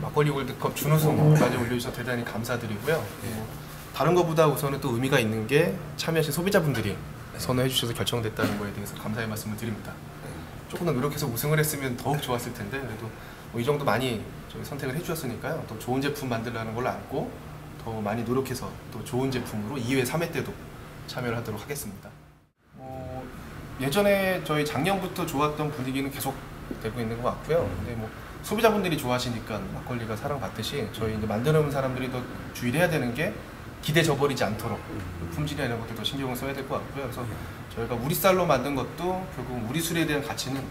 막걸리 월드컵 준우승까지 올려주셔서 대단히 감사드리고요. 뭐 다른 것보다 우선은 또 의미가 있는 게 참여하신 소비자분들이 선호해 주셔서 결정됐다는 거에 대해서 감사의 말씀을 드립니다. 조금 더 노력해서 우승을 했으면 더욱 좋았을 텐데 그래도 뭐 이 정도 많이 저희 선택을 해주셨으니까요. 또 좋은 제품 만들라는 걸 알고 더 많이 노력해서 또 좋은 제품으로 2회, 3회 때도 참여를 하도록 하겠습니다. 어, 예전에 저희 작년부터 좋았던 분위기는 계속 되고 있는 것 같고요. 근데 뭐 소비자분들이 좋아하시니까 막걸리가 사랑받듯이 저희 이제 만드는 사람들이 더 주의를 해야 되는 게 기대 저버리지 않도록 품질이나 이런 것도 더 신경을 써야 될 것 같고요. 그래서 저희가 우리 쌀로 만든 것도 결국 우리 술에 대한 가치는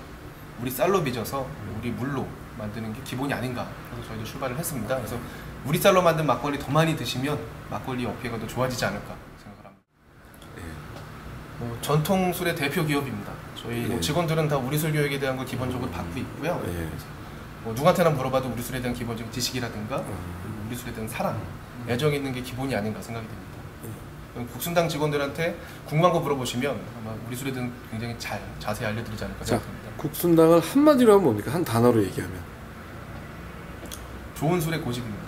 우리 쌀로 빚어서 우리 물로 만드는 게 기본이 아닌가. 그래서 저희도 출발을 했습니다. 그래서 우리 쌀로 만든 막걸리 더 많이 드시면 막걸리 업계가 더 좋아지지 않을까. 뭐 전통 술의 대표 기업입니다. 저희 뭐 예. 직원들은 다 우리 술 교육에 대한 걸 기본적으로 받고 있고요. 예. 뭐 누구한테나 물어봐도 우리 술에 대한 기본적인 지식이라든가 음. 그리고 우리 술에 대한 사랑, 애정 있는 게 기본이 아닌가 생각이 듭니다. 국순당 직원들한테 궁금한 거 물어보시면 아마 우리 술에 대한 굉장히 잘 자세히 알려드리지 않을까 자, 생각합니다. 국순당을 한마디로 하면 뭡니까? 한 단어로 얘기하면. 좋은 술의 고집입니다.